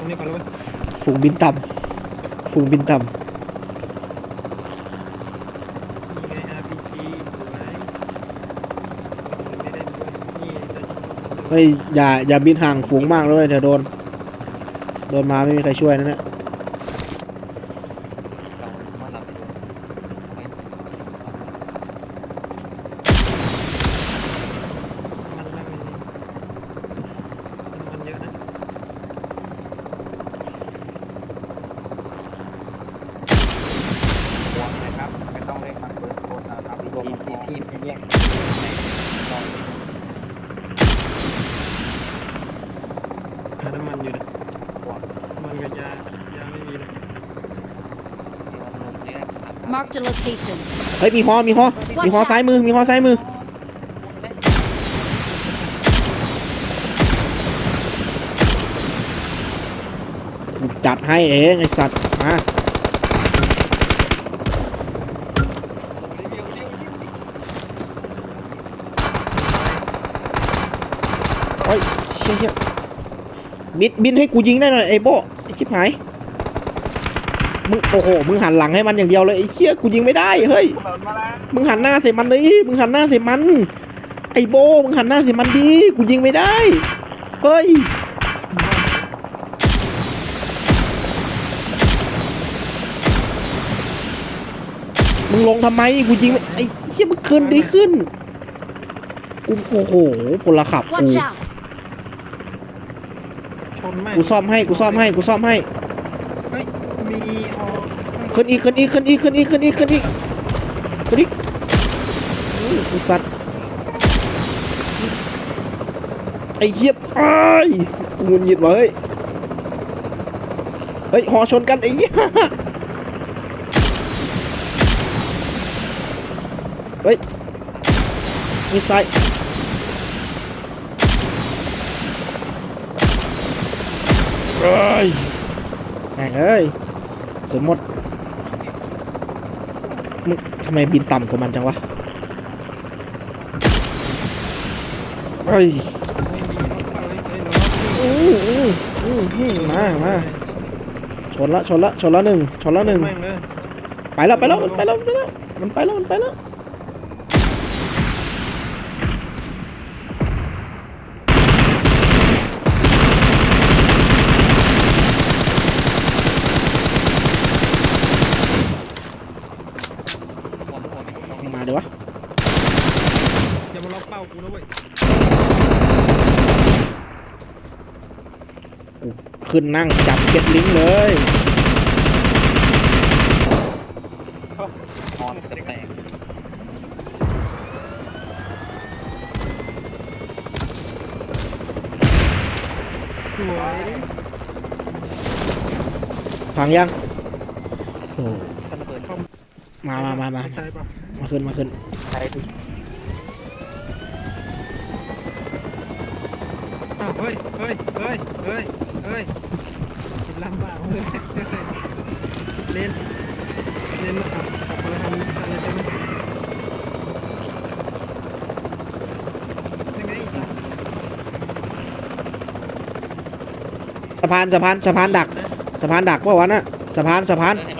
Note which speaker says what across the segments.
Speaker 1: ตรงนี้ก่อนเลยเว้ย
Speaker 2: ฝูงบินต่ำฝูงบินต่
Speaker 1: นี่ไง RPG สวยไม่ได้ด้วยนี่จะำ
Speaker 2: เฮ้ยอย่าอย่าบินห่างฝูงมากเลยเดี๋ยวโดน โดนมาไม่มีใครช่วยนะเนี่ย
Speaker 3: เราว่าเราไปดูไป
Speaker 1: มันนั่งมันเยอะนะ
Speaker 3: วงนะครับ ไม่ต้องเร่งมันเปิดโคนนะครับพี่พี่พี่พี่แยกลอง
Speaker 1: หาน้ำมันอยู่นะมันกับยายาไม่มีเลย
Speaker 4: Marked a location.
Speaker 2: เฮ้ยมีฮอมีฮอมีฮอซ้ายมือมีฮอซ้ายมือกูจัดให้เองไอสัตว์มา เฮ้ยเชี่ยเชี่ยบินบินให้กูยิงได้หน่อยไอ้โบไอ้ชิบหายมึงโอ้โหมึงหันหลังให้มันอย่างเดียวเลยไอ้เชี่ยกูยิงไม่ได้เฮ้ยมึงหันหน้าใส่มันเลยมึงหันหน้าใส่มัน ไอ้โบมึงหันหน้าใส่มันดีกูยิงไม่ได้เฮ้ยมึงลงทำไมกูยิงไอ้เชี่ยมึงขึ้นดีขึ้นกูโอ้โหพลขับกู
Speaker 1: ชนไหม
Speaker 2: กูซ่อมให้กูซ่อมให้กูซ่อมให้
Speaker 1: เฮ้ยมีฮอ
Speaker 2: ขึ้นอีกขึ้นอีกขึ้นอีกขึ้นอีกขึ้นอีกขึ้นอีกขึ้นอีกอู้กูสัตว์ไอ้เหี้ยไอ้ายกูหงุนหงิดวะเฮ้ยเฮ้ยหอชนกันไอ้เหี้ยเฮ้ยมีไซ เอ้ยแม่งเอ้ยสมมติมึงทำไมบินต่ำกว่ามันจังวะเฮ้ย
Speaker 1: ไม่มีรถเข้
Speaker 2: หูหูหูมามาชนละชนละชนละหนึ่งชนละหนึ่ง ไปแล้วไปแล้วมันไปแล้วมันไปแล้วมันไปแล้วมันไปแล้วมาดีวะ
Speaker 1: อย่ามาล็อกเป้ากูนะเว้ย
Speaker 2: ขึ้นนั่งจับเก็ตลิงก์เลย
Speaker 3: นอนแตก
Speaker 1: สวย
Speaker 2: พังยังโอ้
Speaker 3: ถ้าระเบิดเข้า
Speaker 2: มามามามา
Speaker 1: ใช่ปะ
Speaker 2: มาขึ้นมาขึ้น
Speaker 3: ใช้ดิ
Speaker 1: อ้าวเฮ้ยเฮ้ยเฮ้ยเฮ้ยเฮ้ยคิดลำบากเลยเล่นเล่นนะครับออกมาทำอะไรใช่ไหมยังไงอีกอะ
Speaker 2: สะพานสะพานสะพานดัก สะพานดักเมื่อวานน่ะสะพานสะพาน
Speaker 3: เ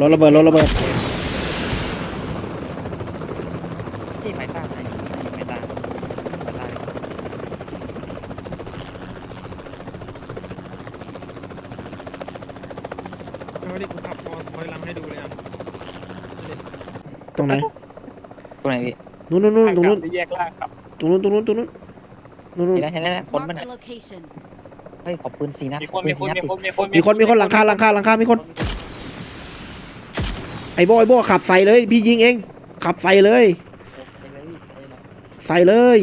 Speaker 3: รถระ
Speaker 2: เบิดรถระเบิด
Speaker 3: ที่ไม้ตั้งไม้ไม้ตั้งไม้ตั้ง
Speaker 1: เอาดิกูขับพอถอยหลังให้ดูเลยอะ
Speaker 2: ตรงไหน
Speaker 3: ตรงไหนพี่
Speaker 2: นู้นนู้นนู้นตรงนู้น
Speaker 1: แยกล่างครับ
Speaker 2: ตรงนู้นตรงนู้นตรงนู้นนู้นนู้น
Speaker 3: เห็นแล้วเห็นแล้วคนมัน
Speaker 4: Marked a location.
Speaker 3: เฮ้ยขอบปืนสีนัด
Speaker 1: มี
Speaker 3: ข
Speaker 1: ค
Speaker 3: อนปื
Speaker 1: มี
Speaker 3: น
Speaker 1: ค
Speaker 3: สี
Speaker 1: น
Speaker 3: นัด
Speaker 1: มีคนมีคน
Speaker 2: มีคนมีคนหลังคาหลังคาหลังคาหลังคามีคนไอ้โบไอ้โบขับใส่เลย พี่ยิงเอง ขับใส่เลย ใส่เลย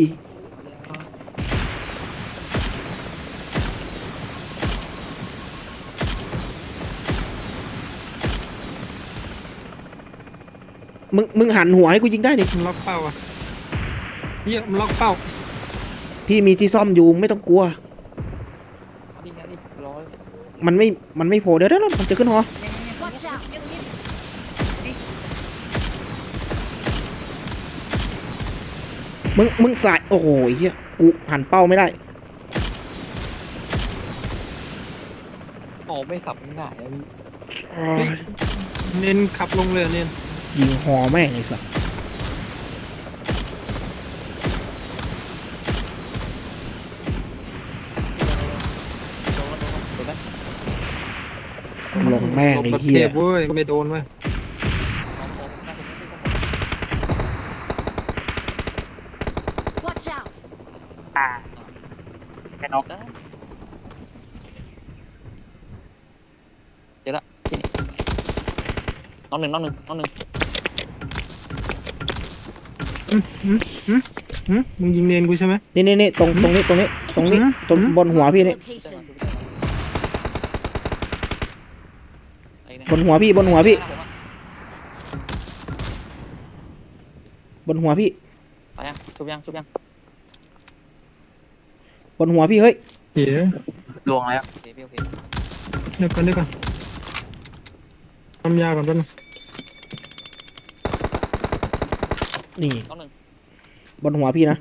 Speaker 2: มึงมึงหันหัวให้กูยิงได้นี่
Speaker 1: มัล็อกเป้าอะพี่มันล็อกเป้า
Speaker 2: พี่มีที่ซ่อมอยู่ไม่ต้องกลัวมันไม่ มันไม่โผล่เดี๋ยวเดี๋ยวมันจะขึ้นหั
Speaker 4: ว
Speaker 2: มึง มึงสาย โอ้โหไอ้เฮียกูหันเป้าไม่ได้
Speaker 3: โอ้ไม่สับง่ายอะ
Speaker 1: เน้นขับลงเลยเน้น
Speaker 2: ยิงหอแม่งไอ้สัส
Speaker 3: โดนแล้วโดนแล้วโดนแล้ว
Speaker 2: ลงแม่ง
Speaker 1: หลบ
Speaker 2: ไอ้
Speaker 1: แบบ
Speaker 2: เฮี
Speaker 1: เท
Speaker 2: ย
Speaker 1: พเว้ยไม่โดนเว้ย
Speaker 4: Watch out!
Speaker 3: แค่ น็อกได้เดี๋ยวละที่นี่น้องหนึ่งน้องหนึ่งน้องหนึ่ง
Speaker 1: หึมึงยิงเน้นกูใช่ไหม
Speaker 2: นี่นี่นี่ตรงตรงนี้ตรงนี้ตรงนี้
Speaker 1: อืม
Speaker 2: ตรงบนหัวพี่นี่
Speaker 4: Location.
Speaker 3: ไอ้เนี่ย
Speaker 2: บนหัวพี่บนหัวพี่ บนหัวพี่
Speaker 3: ไปยังชุบยังชุบยัง
Speaker 2: บนหัวพี่เฮ้ย
Speaker 1: เหี้ย
Speaker 3: ลวงแล้วโอเคพี่โอเค
Speaker 1: เดี๋ยวก่อนเดี๋ยวก่อนทำยาก่อนแป๊บนึง
Speaker 2: นี่
Speaker 3: น้องหนึ่ง
Speaker 2: บนหัวพี่นะ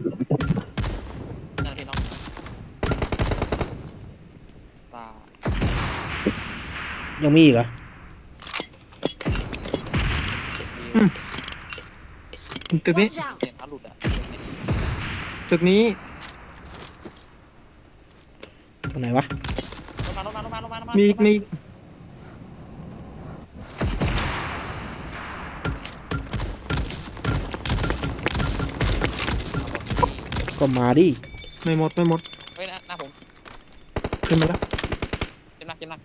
Speaker 3: นั่นพี่น้องตา
Speaker 2: ยังมีอีกเหรอ
Speaker 1: ตึกนี้
Speaker 4: Watch out!
Speaker 3: เสียงขาหลุดอะ
Speaker 1: ตึกนี้
Speaker 2: ต รงไหนวะ
Speaker 3: ลงมาลงมาลงมาลงมาลงมา
Speaker 1: มี
Speaker 3: มี
Speaker 1: อีกมีอีก
Speaker 2: ก็มาดิ
Speaker 1: ไม่หมดไม่หมด
Speaker 3: เฮ้ยหน้าหน้าผม
Speaker 1: ขึ้นมาแล้ว
Speaker 3: เจ็บหนักเจ็บหนัก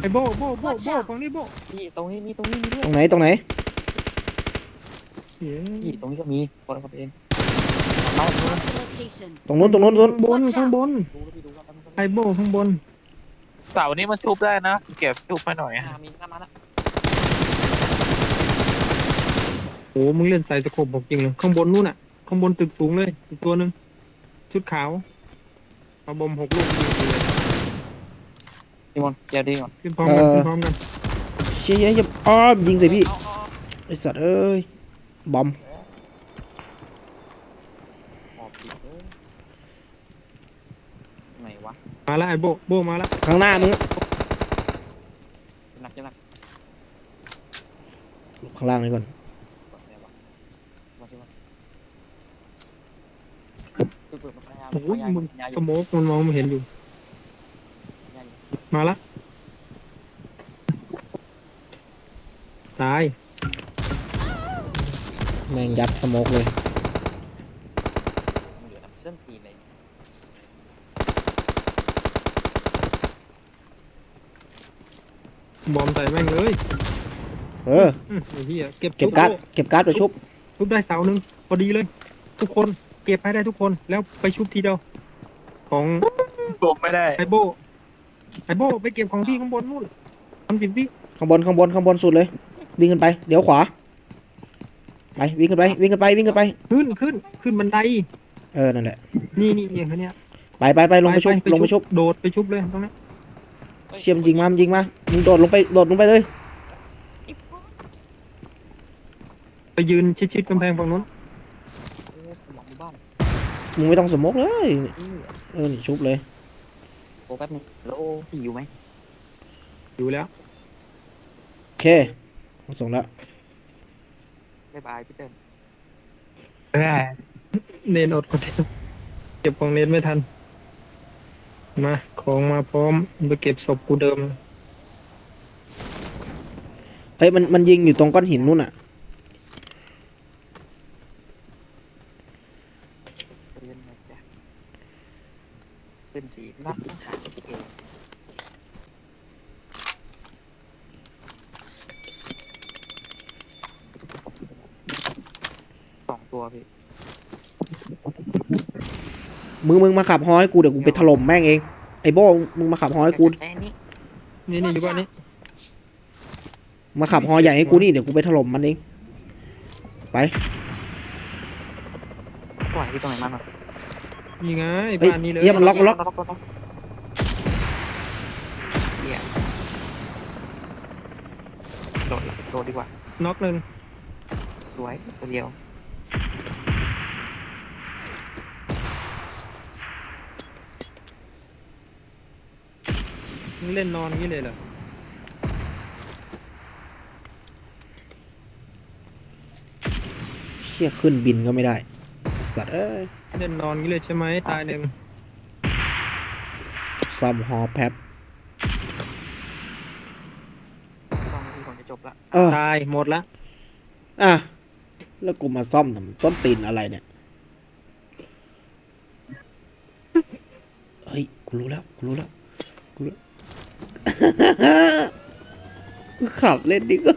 Speaker 1: ไอ้โบโบโบ
Speaker 4: Watch
Speaker 1: โบ
Speaker 4: out
Speaker 1: ฝั่งนี้โบ
Speaker 3: นี่ตรงนี้มีตรงนี้มีด้วย
Speaker 2: ตรงไหนตรงไหน
Speaker 1: เหี้ย
Speaker 3: นี่ตรงนี้ก็มีคนคนเองมาดู
Speaker 4: Marked a location.
Speaker 2: ตรงนู้นตรงนู้นตรงนู้น
Speaker 1: บนข้างบน
Speaker 3: ดูแล้วพี่ดูครับ
Speaker 1: ไอ้โบข้างบน
Speaker 5: เสาร์นี้มันชุบได้นะ เก็บชุบมาหน่อย
Speaker 3: หน้ามีหน้ามาแล้ว
Speaker 1: โอ้มึงเล่นใส่สโคปบอกจริงเลยข้างบนนู่นน่ะ ข้างบนตึกสูงเลยอีกตัวหนึ่งชุดขาวเอาบอมหกลูกยิงกูเลย
Speaker 3: พี่มอนเดี๋ยวดีก่อน
Speaker 1: ขึ้นพร้อมกันขึ้นพร้อมกัน
Speaker 2: เชี่ยเชี่ยเชี่ยอ้อมยิงใส่พี่
Speaker 3: เอาเอาเอา
Speaker 2: ไอสัตว์เอ้ย บอม
Speaker 3: หอบผิดเอ้ยไหนวะ
Speaker 1: มาแล้วไอ้โบโบมาแล้ว
Speaker 2: ข้างหน้ามึง
Speaker 3: เจ็บหนักเจ็บหนัก
Speaker 2: หลบข้างล่างนี่ก่อน
Speaker 3: ไหนวะมาสิวะคือเปิดมันพยายาม
Speaker 1: โอ้ย
Speaker 3: พยายาม
Speaker 1: มึง
Speaker 3: พยายามอ
Speaker 1: ส
Speaker 3: ยู่
Speaker 1: โมกมันมองไม่เห็นอยู่
Speaker 3: พยายามอยู่
Speaker 1: มาละตาย
Speaker 2: แม่งยัดสโมกเลย
Speaker 3: เหลือน้ำเส้นตีนเลย
Speaker 1: บอมใส่แม่งเลย
Speaker 2: เออ
Speaker 1: อืมไอ้เหี้ยเก็บ
Speaker 2: เก็บ
Speaker 1: ทุ
Speaker 2: การ์ด
Speaker 1: โต๊ะ
Speaker 2: เก็บการ์ดไปชุบ
Speaker 1: ชุบได้เสาหนึ่งพอดีเลย ทุกคนเก็บให้ได้ทุกคนแล้วไปชุบทีเดียวของ
Speaker 5: ชุบไม่ได้
Speaker 1: ไอโบไอโบไปเก็บของพี่ข้างบนนู่นทำสิบวิ
Speaker 2: ข้างบนข้างบนข้างบนสุดเลยวิ่งขึ้นไปเดี๋ยวขวา ไปวิ่งขึ้นไปวิ่งขึ้นไปวิ่งขึ้นไปขึ้น
Speaker 1: ขึ้นขึ้นขึ้นบันได
Speaker 2: เออนั่นแหละ
Speaker 1: นี่นี่อย่างเนี้ย
Speaker 2: ไปไปไปลงไปชุบลงไปชุบ
Speaker 1: โดดไปชุบเลยตรงนี้น
Speaker 2: เชี่ยมนยิงมามันยิงมามึงโดดลงไปโดดลงไปเลย
Speaker 1: ไปยืนชิดๆกำแพงฝั่งนู้น
Speaker 3: โอ้สมองอยู่บ้าน
Speaker 2: มึงไม่ต้องสโมกเลย
Speaker 3: อื้อ
Speaker 2: เออนี่ชุบเลย
Speaker 3: โอ้แป๊บนึงแล้วโอ้พี่อยู่ไหม
Speaker 1: อยู่แล้ว
Speaker 2: โอเคส่งแล้ว
Speaker 3: บ๊ายบายพี่เติ้ล
Speaker 5: ไม่ได้
Speaker 1: เนนอดคนเดียวเก็บของเนนไม่ทัน มา ของมาพร้อมไปเก็บศพกูเดิม
Speaker 2: เฮ้ยมันมันยิงอยู่ตรงก้อนหินนู่นอะ
Speaker 3: เรียนมาจ้ะเป็นสีรักต้องหาตัวเองสอง ตัวพี่
Speaker 2: มึงมึงมาขับฮอให้กูเดี๋ยวกูไปถล่มแม่งเอง ไอ้โบ้มึงมาขับฮอให้กู
Speaker 3: แค่นี้
Speaker 1: นี่นี่
Speaker 4: Watch
Speaker 1: ดูก่อนนี่
Speaker 4: out!
Speaker 2: มาขับฮอใหญ่ให้กูนี่เดี๋ยวกูไปถล่มมันเองไป
Speaker 3: ปล่อยที่ตรงไหนมันอะ
Speaker 1: นี่ไง
Speaker 2: เฮ้ย
Speaker 1: บ้านนี้เลย
Speaker 2: เหี้ยมันล็อกมันล็อก
Speaker 3: ล็อกล็อก เหี้ยโดดละโดดดีกว่า
Speaker 1: น็อกหนึ่ง
Speaker 3: สวยตัวเดียว
Speaker 1: มึงเล่นนอนงี้เลยเหรอ
Speaker 2: เชี่ยขึ้นบินก็ไม่ได้สัตว์เอ้ย
Speaker 1: เล่นนอนงี้เลยใช่ไหมตายหนึ่ง
Speaker 2: ซ่อมฮอแป๊บ
Speaker 3: ตอนนี้ก่อนจะจบละ
Speaker 2: เออ
Speaker 1: ตายหมดละ
Speaker 2: อะแล้วกูมาซ่อมทำต้นตีนอะไรเนี่ยเฮ้ยกูรู้แล้วกูรู้แล้วกูรู้ ขับเล่นดีกว่า